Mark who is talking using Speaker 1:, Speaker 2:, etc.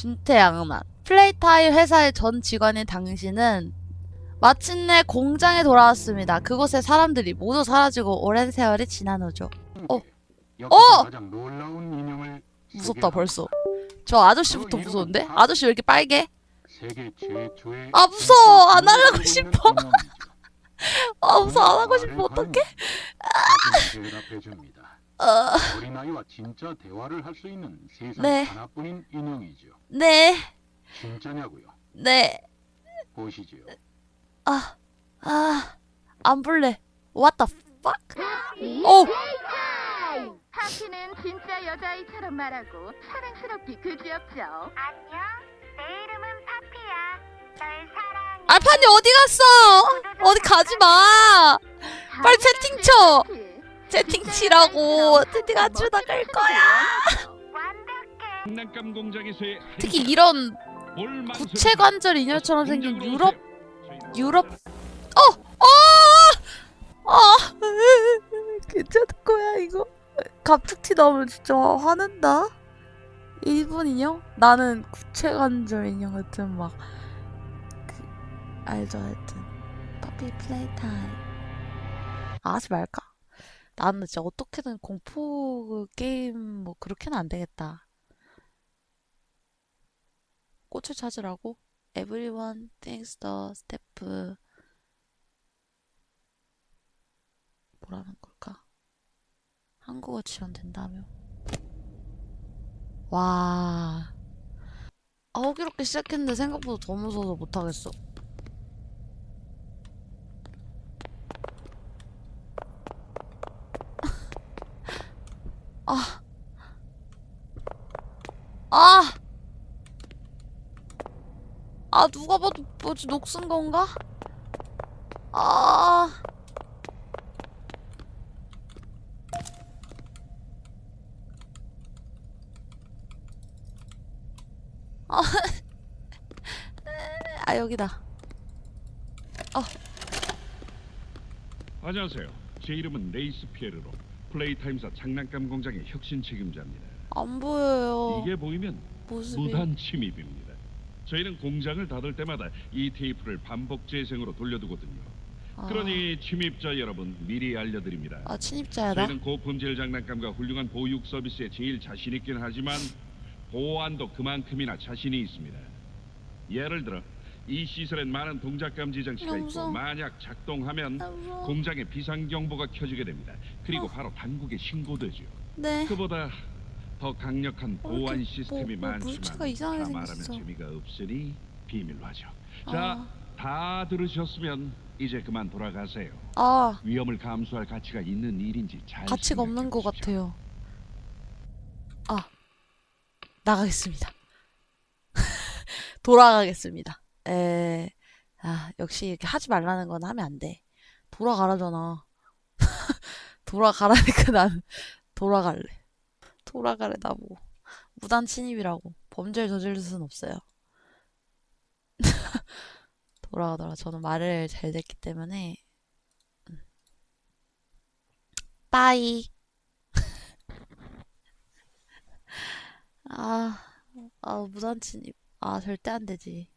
Speaker 1: 준태양만. 플레이타임 회사의 전 직원인 당신은 마침내 공장에 돌아왔습니다. 그곳의 사람들이 모두 사라지고 오랜 세월이 지난 후죠. 어.
Speaker 2: 어!
Speaker 1: 무섭다. 벌써. 저 아저씨부터
Speaker 2: 그
Speaker 1: 무서운데? 아저씨 왜 이렇게 빨개? 아, 무서워. 안 하려고 싶어. 아 무서워 안 하고 싶어 어떡해? 어,
Speaker 2: 어린 아이와 진짜 대화를 할 수 있는 세상
Speaker 1: 네.
Speaker 2: 하나뿐인 인형이죠.
Speaker 1: 네,
Speaker 2: 진짜냐고요?
Speaker 1: 네,
Speaker 2: 보시죠.
Speaker 1: 아, 아, 안 볼래. What the fuck? 어,
Speaker 3: 하피는 진짜 여자아이처럼 말하고 사랑스럽기 그지없죠. 안녕, 내 이름은 파피야. 널 사랑해.
Speaker 1: 알파니 어디 갔어? 어디 가지 마. 빨리 채팅 쳐. 채팅 치라고. 채팅 안 주다 끌 거야.
Speaker 3: 완벽해.
Speaker 4: 장난감 공장에서의
Speaker 1: 특히 이런
Speaker 4: 뭘
Speaker 1: 구체 관절 인형처럼 생긴 유럽. 유럽 어! 어! 아! 괜찮을 거야 이거 갑툭튀 나오면 진짜 화낸다 일본 인형? 나는 구체 관절 인형 같은 막 그, 알죠 하여튼 퍼피 플레이 타임 아, 하지 말까? 나는 진짜 어떻게든 공포 게임 뭐 그렇게는 안 되겠다 꽃을 찾으라고? Everyone thinks the step 뭐라는 걸까? 한국어 지원된다며? 와. 아, 호기롭게 시작했는데 생각보다 더 무서워서 못하겠어. 아. 아! 아, 누가 봐도 뭐지, 녹슨 건가? 아. 아, 아 여기다.
Speaker 4: 안녕하세요. 제 이름은 레이스 피에르로 플레이타임사 장난감 공장의 혁신 책임자입니다.
Speaker 1: 안 보여요.
Speaker 4: 이게 보이면
Speaker 1: 모습이.
Speaker 4: 무단 침입입니다. 저희는 공장을 닫을 때마다 이 테이프를 반복 재생으로 돌려두거든요.
Speaker 1: 아,
Speaker 4: 그러니 침입자 여러분 미리 알려드립니다.
Speaker 1: 아 침입자야다.
Speaker 4: 저희는 고품질 장난감과 훌륭한 보육 서비스에 제일 자신 있긴 하지만 보안도 그만큼이나 자신이 있습니다. 예를 들어 이 시설엔 많은 동작 감 지 장치가
Speaker 1: 너무 무서워.
Speaker 4: 있고 만약 작동하면. 공장에 비상 경보가 켜지게 됩니다. 그리고
Speaker 1: 어.
Speaker 4: 바로 당국에 신고되죠.
Speaker 1: 네.
Speaker 4: 그보다 더 강력한
Speaker 1: 어,
Speaker 4: 보안
Speaker 1: 이렇게
Speaker 4: 시스템이
Speaker 1: 뭐- 뭐 물체가
Speaker 4: 많지만
Speaker 1: 이상하게
Speaker 4: 다 말하면
Speaker 1: 생겼어.
Speaker 4: 재미가 없으니 비밀로 하죠.
Speaker 1: 아.
Speaker 4: 자, 다 들으셨으면 이제 그만 돌아가세요.
Speaker 1: 아
Speaker 4: 위험을 감수할 가치가 있는 일인지 잘
Speaker 1: 가치가 없는 것
Speaker 4: 생각해 보십시오.
Speaker 1: 같아요. 아 나가겠습니다. 돌아가겠습니다. 에. 아 역시 이렇게 하지 말라는 건 하면 안 돼. 돌아가라잖아. 돌아가라니까 난 돌아갈래. 돌아가래 나보고. 무단 침입이라고. 범죄를 저지를 수는 없어요. 돌아가더라. 저는 말을 잘 듣기 때문에. 음. 빠이. 아, 아, 무단 침입. 아, 절대 안 되지.